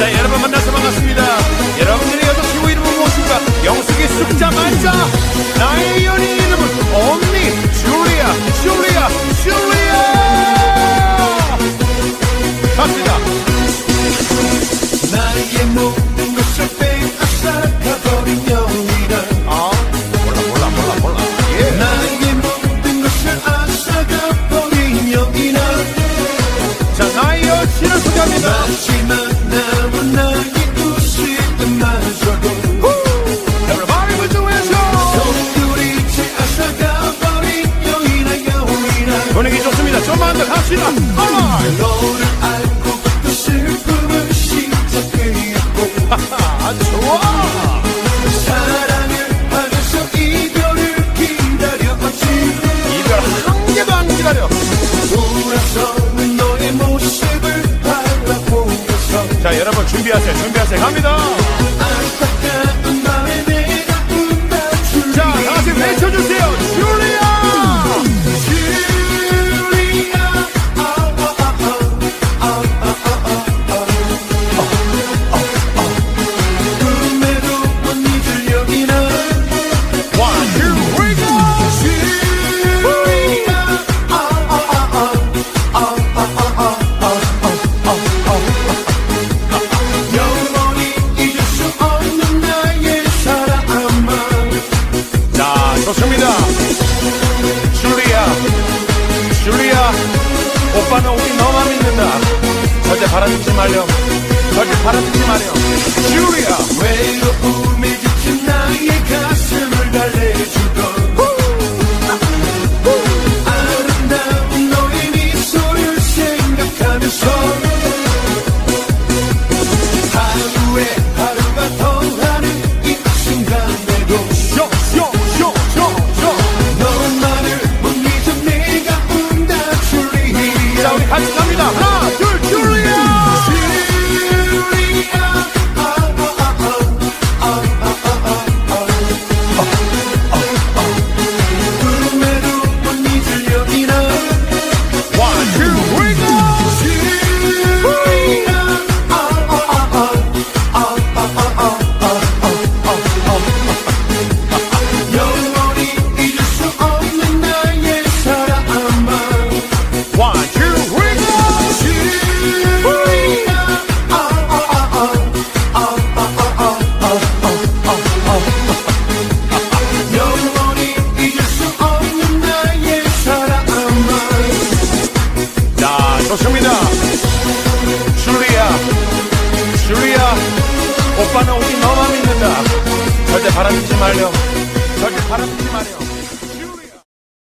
자, 여러분 만나서 반갑습니다. 여러분들의 여자 친구 이름은 무엇인가? 영숙이 숫자 만자. 나의 연인 이름은 언니 줄리아, 줄리아, 줄리아. 갑니다. 나의 모든 것을 빼앗아가버린 영이라 아, 몰라, 몰라, 몰라, 몰라. 예. 나의 모든 것을 앗아가버린 영이라 자, 나의 여친을 소개합니다. 분위기 좋습니다. 좀만 더 갑시다. 자, 여러분 준비하세요. 준비하세요. 갑니다. 오빠는 우리 너만 믿는다. 절대 바라듣지 말렴. 절대 바라듣지 말렴. 줄리아. 줄리 좋습니다. 줄리아, 줄리아, 오빠는 우리 너만 믿는다. 절대 바라듣지 말렴. 절대 바라듣지 말렴.